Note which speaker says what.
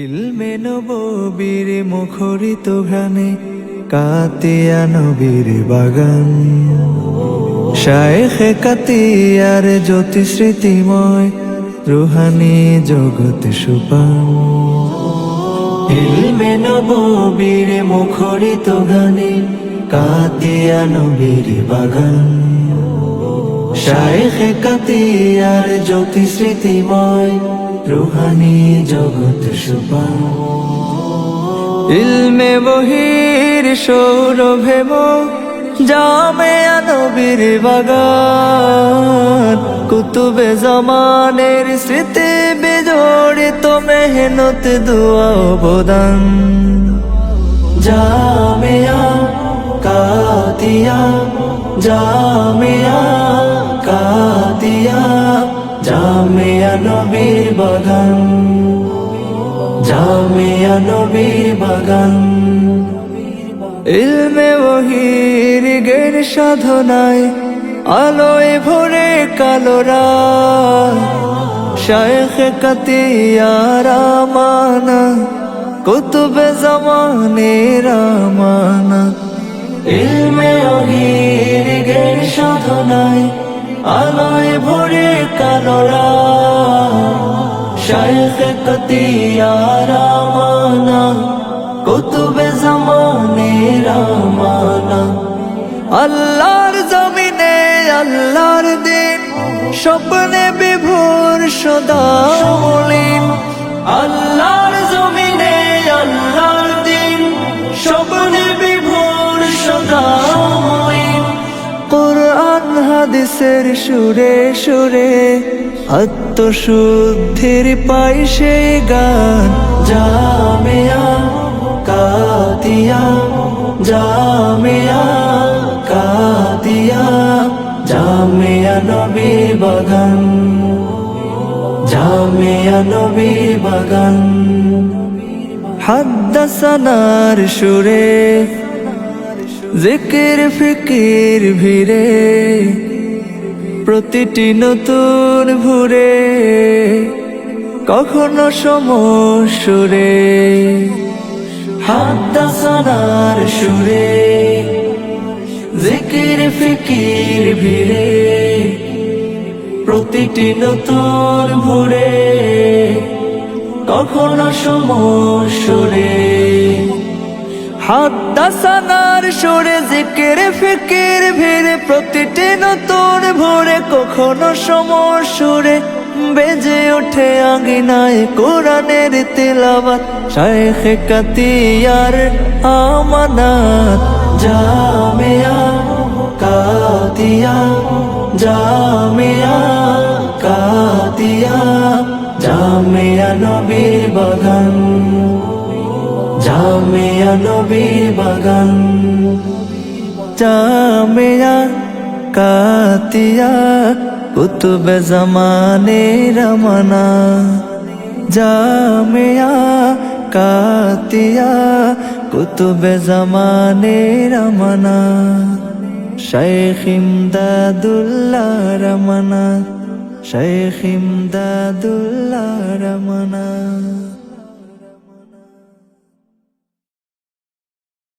Speaker 1: ইলমে নবীর মুখরিত ঘ্রাণে কাতিয়া নবীর বাগান। শায়েখে কাতিয়ার জ্যোতি স্মৃতিময় রুহানি জগৎ সুপান। ইলমে নবীর মুখরিত গানে কাতিয়া নবীর বাগান। শায়েখে কাতিয়ার জ্যোতি স্মৃতিময় রুহানি জগৎ সুপান ইলমে বহির সৌরভে জামে নবীর বাগান। কুতুবে জমানের স্মৃতি বিজড়িত মেহনত দুয়া অবদান। জামিয়া কাতিয়া, জামিয়া জামিয়া নবীর বাগান। জামিয়া নবীর বাগান। ইলমে ওহির গের সাধনায়, আলোয় ভরে কালোরা শায়েখ কাতিয়ারা মানা কুতুবে জামানে রামানা। ইলমে ওহির গের সাধনায়, আলোয় ভরে কালোরা শায়েখ রামানা কুতুবে জমানে রামানা আল্লাহর জমিনে আল্লাহর দিন স্বপ্নে বিভোর সদা মলিন হাদিসের সুরে সুরে, আত্মশুদ্ধির পাই সেই গান। জামিয়া কাতিয়া জামিয়া কাতিয়া, জামিয়া নবীর বাগান। জামিয়া নবীর বাগান। হাদ্দাসানার সুরে, জিকির ফিকির ভিড়ে প্রতিটি নতুন ভুরে কখনো সমসুরে। হাদ্দাসানার সুরে, জিকির ফিকির ভিড়ে। প্রতিটি নতুন ভুরে কখনো সমসুরে। হাদ্দাসানার সুরে জিকির, ফিকির, ভিড়ে প্রতিটি নতুন ভোরে কখনো সমসুরে বেজে ওঠে আঙ্গিনায় কোরআনের তেলাবাত শায়েখে কাতিয়ার আমানাত, জামিয়া কাতিয়া জামিয়া কাতিয়া, জামিয়া নবীর বাগান। জামিয়া নবীর বাগান জামিয়া কাতিয়া কুতুবে জামানে রমনা, জামিয়া কাতিয়া কুতুবে জামানে রমনা, শেখ ইমদাদুল্লাহ রমনা, শেখ ইমদাদুল্লাহ রমনা।